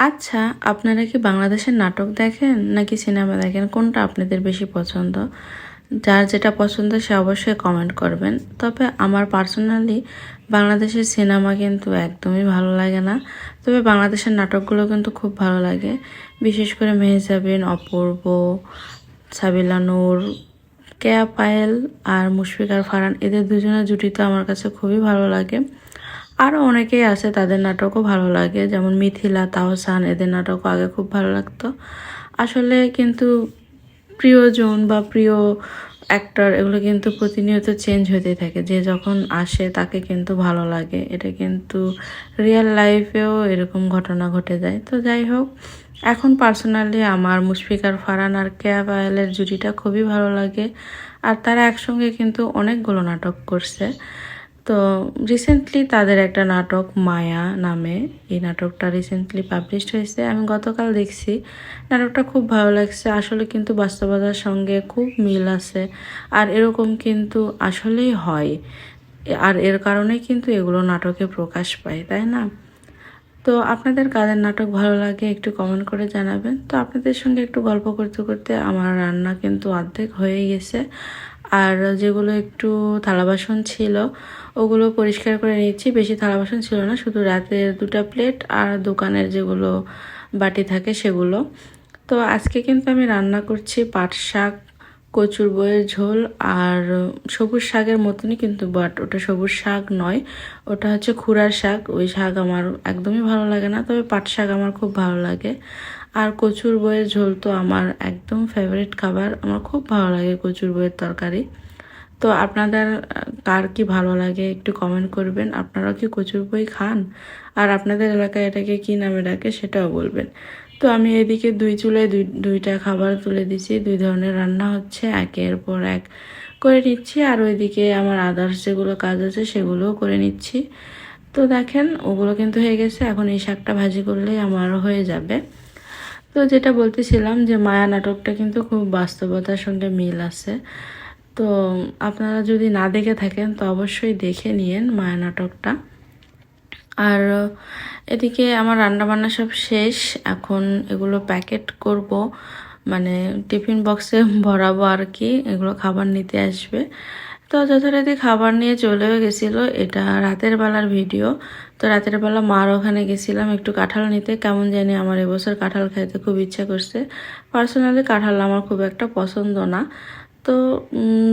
আচ্ছা আপনারা কি বাংলাদেশের নাটক দেখেন নাকি সিনেমা দেখেন? কোনটা আপনাদের বেশি পছন্দ? যার যেটা পছন্দ সে অবশ্যই কমেন্ট করবেন। তবে আমার পার্সোনালি বাংলাদেশের সিনেমা কিন্তু একদমই ভালো লাগে না। তবে বাংলাদেশের নাটকগুলো কিন্তু খুব ভালো লাগে। বিশেষ করে মেহজাবিন, অপূর্ব, সাবিলা নূর, কেয়া পায়েল আর মুশফিকার ফারান এদের দুজনের জুটি তো আমার কাছে খুবই ভালো লাগে। আরও অনেকেই আছে, তাদের নাটকও ভালো লাগে। যেমন মিথিলা তাহসান এদের নাটকও আগে খুব ভালো লাগতো। আসলে কিন্তু প্রিয়জন বা প্রিয় অ্যাক্টর এগুলো কিন্তু প্রতিনিয়ত চেঞ্জ হতে থাকে। যে যখন আসে তাকে কিন্তু ভালো লাগে। এটা কিন্তু রিয়েল লাইফেও এরকম ঘটনা ঘটে যায়। তো যাই হোক, এখন পার্সোনালি আমার মুশফিকার ফারান আর কেয়া পায়েলের জুটিটা খুবই ভালো লাগে। আর তারা একসঙ্গে কিন্তু অনেকগুলো নাটক করছে। তো রিসেন্টলি তাদের একটা নাটক মায়া নামে। এই নাটকটা রিসেন্টলি পাবলিশড হয়েছে। আমি গতকাল দেখছি। নাটকটা খুব ভালো লাগছে। আসলে কিন্তু বাস্তবতার সঙ্গে খুব মিল আছে। আর এরকম কিন্তু আসলেই হয়। আর এর কারণে কিন্তু এগুলো নাটকে প্রকাশ পায়, তাই না? তো আপনাদের কাদের নাটক ভালো লাগে একটু কমেন্ট করে জানাবেন। তো আপনাদের সঙ্গে একটু গল্প করতে করতে আমার রান্না কিন্তু অর্ধেক হয়ে গেছে। আর যেগুলো একটু থালা বাসন ছিল, ওগুলো পরিষ্কার করে নিচ্ছি। বেশি থালা বাসন ছিল না, শুধু রাতের দুটা প্লেট আর দোকানের যেগুলো বাটি থাকে সেগুলো। তো আজকে কিন্তু আমি রান্না করছি পাট শাক, কচুর বইয়ের ঝোল আর সবুজ শাকের মতনই কিন্তু বাট ওটা সবুজ শাক নয়, ওটা হচ্ছে খুরার শাক। ওই শাক আমার একদমই ভালো লাগে না, তবে পাট শাক আমার খুব ভালো লাগে। আর কচুর বইয়ের ঝোল তো আমার একদম ফেভারিট খাবার। আমার খুব ভালো লাগে কচুর বইয়ের তরকারি। তো আপনাদের কার কি ভালো লাগে একটু কমেন্ট করবেন। আপনারা কি কচুর বই খান? আর আপনাদের এলাকায় এটাকে কি নামে ডাকে সেটাও বলবেন। তো আমি এদিকে দুই চুলে দুই, দুইটা খাবার তুলে দিছি। দুই ধরনের রান্না হচ্ছে, একের পর এক করে নিচ্ছি। আর ওইদিকে আমার আদার্স যেগুলো কাজ আছে সেগুলোও করে নিচ্ছি। তো দেখেন, ওগুলো কিন্তু হয়ে গেছে। এখন এই শাকটা ভাজি করলেই আমার হয়ে যাবে। তো যেটা বলতেছিলাম যে মায়া নাটকটা কিন্তু খুব বাস্তবতার সঙ্গে মিল আছে। তো আপনারা যদি না দেখে থাকেন, তো অবশ্যই দেখে নিন মায়া নাটকটা। আর এদিকে আমার রান্নাবান্না সব শেষ। এখন এগুলো প্যাকেট করব। মানে টিফিন বক্সে ভরাবো আর কি। এগুলো খাবার নিতে আসবে। তো যথারীতি খাবার নিয়ে চলেও গেছিল। এটা রাতের বেলার ভিডিও। তো রাতের বেলা মার ওখানে গেছিলাম একটু কাঁঠাল নিতে। কেমন জানি আমার এবছর কাঁঠাল খাইতে খুব ইচ্ছা করছে। পার্সোনালি কাঁঠাল আমার খুব একটা পছন্দ না। তো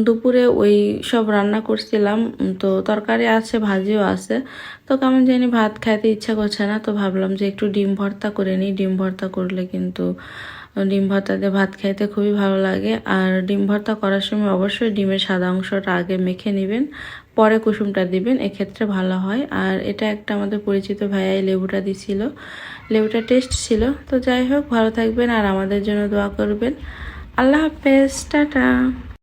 দুপুরে ওই সব রান্না করছিলাম। তো তরকারি আছে, ভাজিও আছে। তো কেমন জানি ভাত খাইতে ইচ্ছা করছে না। তো ভাবলাম যে একটু ডিম ভর্তা করে নিই। ডিম ভর্তা করলে কিন্তু ডিম ভর্তা দিয়ে ভাত খাইতে খুবই ভালো লাগে। আর ডিম ভর্তা করার সময় অবশ্যই ডিমের সাদা অংশটা আগে মেখে নেবেন, পরে কুসুমটা দিবেন, এক্ষেত্রে ভালো হয়। আর এটা একটা আমাদের পরিচিত ভাইয়াই লেবুটা দিছিল। লেবুটা টেস্ট ছিল। তো যাই হোক, ভালো থাকবেন আর আমাদের জন্য দোয়া করবেন। আল্লাহ হাফেজ, টাটা।